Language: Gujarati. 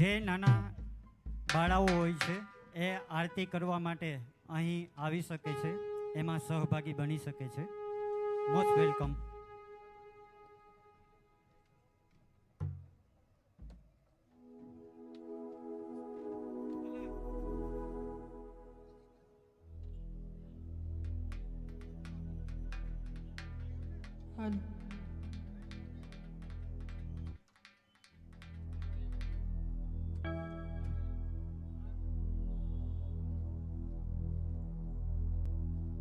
જે નાના બાળાઓ હોય છે, એ આરતી કરવા માટે અહીં આવી શકે છે. એમાં સહભાગી બની શકે છે. Most welcome